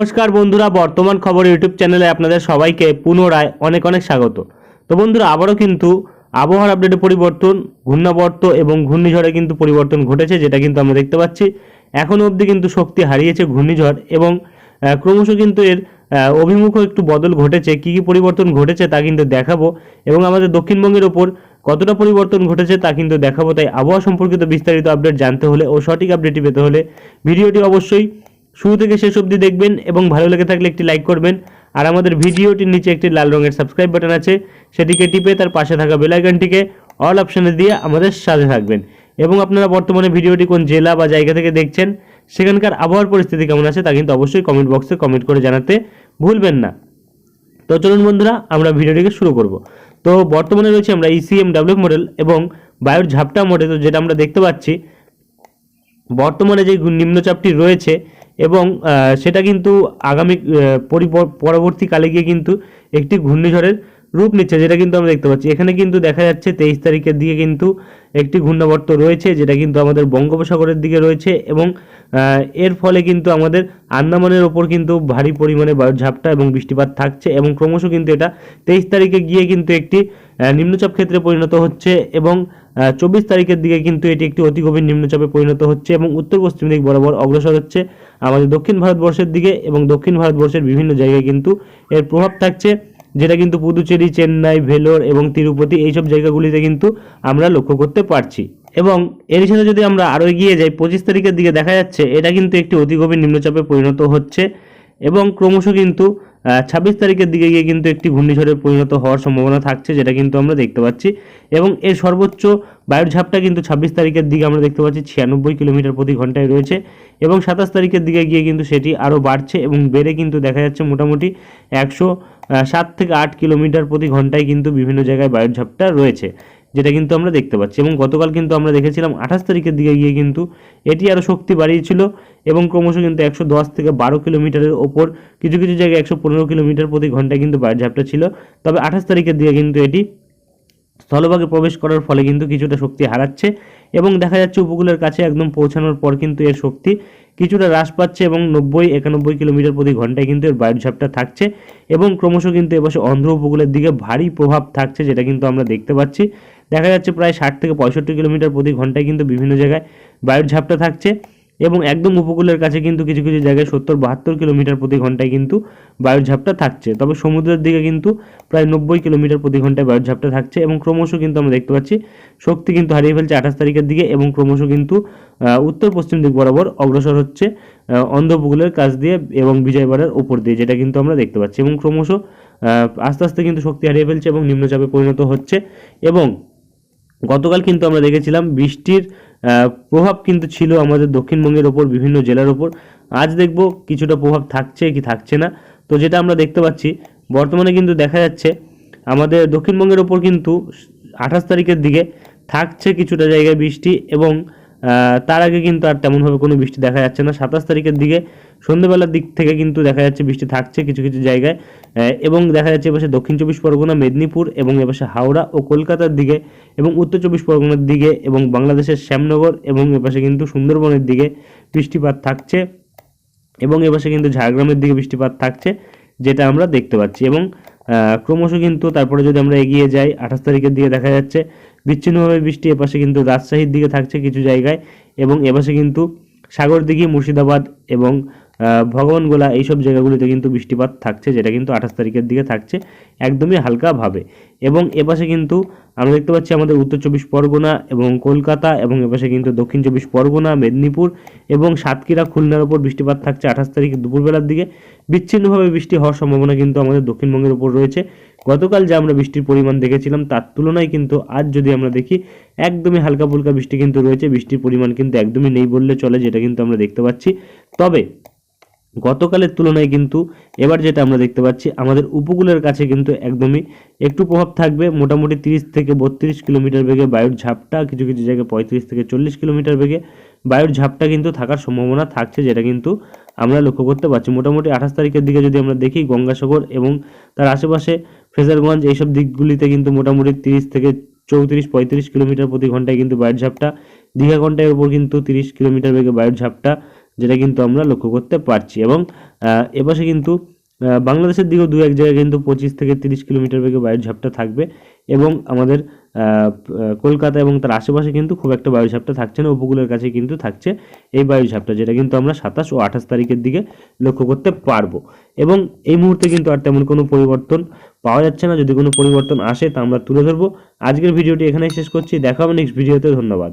নমস্কার বন্ধুরা বর্তমান খবর ইউটিউব চ্যানেলে আপনাদের সবাইকে পুনরায় অনেক অনেক স্বাগত। তো বন্ধুরা আবারও কিন্তু আবহাওয়ার আপডেটে পরিবর্তন ঘূর্ণাবর্ত এবং ঘূর্ণিঝড়ে কিন্তু পরিবর্তন ঘটেছে যেটা কিন্তু আমরা দেখতে পাচ্ছি। এখনও অবধি কিন্তু শক্তি হারিয়েছে ঘূর্ণিঝড় এবং ক্রমশ কিন্তু এর আহ, অভিমুখও একটু বদল ঘটেছে। কী কী পরিবর্তন ঘটেছে তা কিন্তু দেখাবো এবং আমাদের দক্ষিণবঙ্গের ওপর কতটা পরিবর্তন ঘটেছে তা কিন্তু দেখাবো। তাই আবহাওয়া সম্পর্কিত বিস্তারিত আপডেট জানতে হলে ও সঠিক আপডেটটি পেতে হলে ভিডিওটি অবশ্যই শুরু থেকে শেষ অবধি দেখবেন এবং ভালো লেগে থাকলে একটি লাইক করবেন। আর আমাদের ভিডিওটির নিচে একটি লাল রঙের সাবস্ক্রাইব বাটন আছে। সেটিকে টিপে তার পাশে থাকা বেল আইকনটিকে অল অপশানে দিয়ে আমাদের সাথে থাকবেন। এবং আপনারা বর্তমানে ভিডিওটি কোন জেলা বা জায়গা থেকে দেখছেন, সেখানকার আবহাওয়ার পরিস্থিতি কেমন আছে তা কিন্তু অবশ্যই কমেন্ট বক্সে কমেন্ট করে জানাতে ভুলবেন না। তো চলুন বন্ধুরা, আমরা ভিডিওটিকে শুরু করব। তো বর্তমানে রয়েছে আমরা ইসিএম ডাব্লিউ মডেল এবং বায়ুর ঝাপটা মডেল যেটা আমরা দেখতে পাচ্ছি, বর্তমানে যে নিম্নচাপটি রয়েছে এবং সেটা কিন্তু আগামী পরবর্তীকালে গিয়ে কিন্তু একটি ঘূর্ণিঝড়ের রূপ নিচ্ছে, যেটা কিন্তু আমরা দেখতে পাচ্ছি। এখানে কিন্তু দেখা যাচ্ছে তেইশ তারিখের দিকে কিন্তু একটি ঘূর্ণাবর্ত রয়েছে, যেটা কিন্তু আমাদের বঙ্গোপসাগরের দিকে রয়েছে এবং এর ফলে কিন্তু আমাদের আন্দামানের ওপর কিন্তু ভারী পরিমাণে ঝাপটা এবং বৃষ্টিপাত থাকছে এবং ক্রমশ কিন্তু এটা তেইশ তারিখে গিয়ে কিন্তু একটি নিম্নচাপ ক্ষেত্রে পরিণত হচ্ছে এবং চব্বিশ তারিখের দিকে কিন্তু এটি একটি অতি গভীর নিম্নচাপে পরিণত হচ্ছে এবং উত্তর পশ্চিম দিক বরাবর অগ্রসর হচ্ছে। আমাদের দক্ষিণ ভারতবর্ষের দিকে এবং দক্ষিণ ভারতবর্ষের বিভিন্ন জায়গায় কিন্তু এর প্রভাব থাকছে, যেটা কিন্তু পুদুচেরি, চেন্নাই, ভেলোর এবং তিরুপতি এইসব জায়গাগুলিতে কিন্তু আমরা লক্ষ্য করতে পারছি। এবং এর সাথে যদি আমরা আরও এগিয়ে যাই, পঁচিশ তারিখের দিকে দেখা যাচ্ছে, এটা কিন্তু একটি অতি গভীর নিম্নচাপে পরিণত হচ্ছে এবং ক্রমশ কিন্তু ছাব্বিশ তারিখের দিকে গিয়ে কিন্তু একটি ঘূর্ণিঝড়ে পরিণত হওয়ার সম্ভাবনা থাকছে, যেটা কিন্তু আমরা দেখতে পাচ্ছি। এবং এর সর্বোচ্চ বায়ুর ঝাপটা কিন্তু ছাব্বিশ তারিখের দিকে আমরা দেখতে পাচ্ছি, ছিয়ানব্বই কিলোমিটার প্রতি ঘন্টায় রয়েছে। এবং সাতাশ তারিখের দিকে গিয়ে কিন্তু সেটি আরও বাড়ছে এবং বেড়ে কিন্তু দেখা যাচ্ছে মোটামুটি একশো সাত থেকে আট কিলোমিটার প্রতি ঘন্টায় কিন্তু বিভিন্ন জায়গায় বায়ুর ঝাপটা রয়েছে। যেটা কিন্তু আমরা দেখতে পাচ্ছি। এবং গতকাল কিন্তু আমরা দেখেছিলাম আঠাশ তারিখের দিকে গিয়ে কিন্তু এটি আরও শক্তি বাড়িয়েছিল এবং ক্রমশ কিন্তু একশো দশ থেকে বারো কিলোমিটারের ওপর কিছু কিছু জায়গায় একশো পনেরো কিলোমিটার প্রতি ঘন্টায় কিন্তু ঝাপটা ছিল। তবে আঠাশ তারিখের দিকে কিন্তু এটি স্থলভাগে প্রবেশ করার ফলে কিন্তু কিছুটা শক্তি হারাচ্ছে এবং দেখা যাচ্ছে উপকূলের কাছে একদম পৌঁছানোর পর কিন্তু এর শক্তি কিছুটা হ্রাস পাচ্ছে এবং নব্বই, একানব্বই কিলোমিটার প্রতি ঘন্টায় কিন্তু এর বায়ুর ঝাপটা থাকছে এবং ক্রমশ কিন্তু এবছর অন্ধ্র উপকূলের দিকে ভারী প্রভাব থাকছে, যেটা কিন্তু আমরা দেখতে পাচ্ছি। দেখা যাচ্ছে প্রায় ষাট থেকে পঁয়ষট্টি কিলোমিটার প্রতি ঘন্টায় কিন্তু বিভিন্ন জায়গায় বায়ুর ঝাপটা থাকছে। এবং একদম উপকূলের কাছে কিন্তু কিছু কিছু জায়গায় সত্তর বাহাত্তর কিলোমিটার প্রতি ঘন্টায় কিন্তু বায়ুর ঝাপটা থাকছে। তবে সমুদ্রের দিকে কিন্তু প্রায় নব্বই কিলোমিটার প্রতি ঘন্টায় বায়ুর ঝাপটা থাকছে এবং ক্রমশ কিন্তু আমরা দেখতে পাচ্ছি শক্তি কিন্তু হারিয়ে ফেলছে আঠাশ তারিখের দিকে এবং ক্রমশ কিন্তু উত্তর পশ্চিম দিক বরাবর অগ্রসর হচ্ছে আহ, অন্ধ্র উপকূলের কাছ দিয়ে এবং বিজয়বাড়ার ওপর দিয়ে যেটা কিন্তু আমরা দেখতে পাচ্ছি এবং ক্রমশ আস্তে আস্তে কিন্তু শক্তি হারিয়ে ফেলছে এবং নিম্নচাপে পরিণত হচ্ছে এবং গতকাল কিন্তু আমরা দেখেছিলাম বৃষ্টির প্রভাব কিন্তু ছিল আমাদের দক্ষিণবঙ্গের ওপর, বিভিন্ন জেলার ওপর। আজ দেখব কিছুটা প্রভাব থাকছে কি থাকছে না। তো যেটা আমরা দেখতে পাচ্ছি, বর্তমানে কিন্তু দেখা যাচ্ছে আমাদের দক্ষিণবঙ্গের ওপর কিন্তু আঠাশ তারিখের দিকে থাকছে কিছুটা জায়গায় বৃষ্টি এবং তার আগে কিন্তু আর তেমনভাবে কোনো বৃষ্টি দেখা যাচ্ছে না। সাতাশ তারিখের দিকে সন্ধ্যেবেলার দিক থেকে কিন্তু দেখা যাচ্ছে বৃষ্টি থাকছে কিছু কিছু জায়গায়। এবং দেখা যাচ্ছে এপাশে দক্ষিণ চব্বিশ পরগনা, মেদিনীপুর এবং এপাশে হাওড়া ও কলকাতার দিকে এবং উত্তর চব্বিশ পরগনার দিকে এবং বাংলাদেশের শ্যামনগর এবং এপাশে কিন্তু সুন্দরবনের দিকে বৃষ্টিপাত থাকছে এবং এপাশে কিন্তু ঝাড়গ্রামের দিকে বৃষ্টিপাত থাকছে, যেটা আমরা দেখতে পাচ্ছি। এবং ক্রমশ কিন্তু তারপরে যদি আমরা এগিয়ে যাই, আঠাশ তারিখের দিকে দেখা যাচ্ছে বিচ্ছিন্নভাবে বৃষ্টি এপাশে কিন্তু রাজশাহীর দিকে থাকছে কিছু জায়গায় এবং এপাশে কিন্তু সাগরদিঘি, মুর্শিদাবাদ এবং ভগবানগোলা এইসব জায়গাগুলিতে কিন্তু বৃষ্টিপাত থাকছে, যেটা কিন্তু আঠাশ তারিখের দিকে থাকছে, একদমই হালকাভাবে। এবং এপাশে কিন্তু আমরা দেখতে পাচ্ছি আমাদের উত্তর চব্বিশ পরগনা এবং কলকাতা এবং এপাশে কিন্তু দক্ষিণ চব্বিশ পরগনা, মেদিনীপুর এবং সাতক্ষীরা, খুলনার ওপর বৃষ্টিপাত থাকছে আঠাশ তারিখ দুপুরবেলার দিকে। বিচ্ছিন্নভাবে বৃষ্টি হওয়ার সম্ভাবনা কিন্তু আমাদের দক্ষিণবঙ্গের উপর রয়েছে। গতকাল যে আমরা বৃষ্টির পরিমাণ দেখেছিলাম, তার তুলনায় কিন্তু আজ যদি আমরা দেখি, একদমই হালকা ফুলকা বৃষ্টি কিন্তু রয়েছে। বৃষ্টির পরিমাণ কিন্তু একদমই নেই বললে চলে, যেটা কিন্তু আমরা দেখতে পাচ্ছি। তবে গতকালের তুলনায় কিন্তু এবার যেটা আমরা দেখতে পাচ্ছি, আমাদের উপকূলের কাছে কিন্তু একদমই একটু প্রভাব থাকবে। মোটামুটি তিরিশ থেকে বত্রিশ কিলোমিটার বেগে বায়ুর ঝাপটা, কিছু কিছু জায়গায় পঁয়ত্রিশ থেকে চল্লিশ কিলোমিটার বেগে বায়ুর ঝাপটা কিন্তু থাকার সম্ভাবনা থাকছে, যেটা কিন্তু আমরা লক্ষ্য করতে পারছি। মোটামুটি আঠাশ তারিখের দিকে যদি আমরা দেখি, গঙ্গাসাগর এবং তার আশেপাশে ফ্রেজারগঞ্জ এইসব দিকগুলিতে কিন্তু মোটামুটি তিরিশ থেকে চৌত্রিশ, পঁয়ত্রিশ কিলোমিটার প্রতি ঘন্টায় কিন্তু বায়ুর ঝাপটা, দীঘা ঘণ্টার উপর কিন্তু তিরিশ কিলোমিটার বেগে বায়ুর ঝাপটা যেটা কিন্তু আমরা লক্ষ্য করতে পারছি। এবং এপাশে কিন্তু বাংলাদেশের দিকেও দু এক জায়গায় কিন্তু পঁচিশ থেকে তিরিশ কিলোমিটার বেগে বায়ুর ঝাপটা থাকবে এবং আমাদের কলকাতা এবং তার আশেপাশে কিন্তু খুব একটা বায়ু ঝাপটা থাকছে না, উপকূলের কাছে কিন্তু থাকছে এই বায়ু ঝাপটা যেটা কিন্তু আমরা সাতাশ ও আঠাশ তারিখের দিকে লক্ষ্য করতে পারব। এবং এই মুহূর্তে কিন্তু আর তেমন কোনো পরিবর্তন পাওয়া যাচ্ছে না, যদি কোনো পরিবর্তন আসে তা আমরা তুলে ধরবো। আজকের ভিডিওটি এখানেই শেষ করছি, দেখা হবে নেক্সট ভিডিওতে ধন্যবাদ।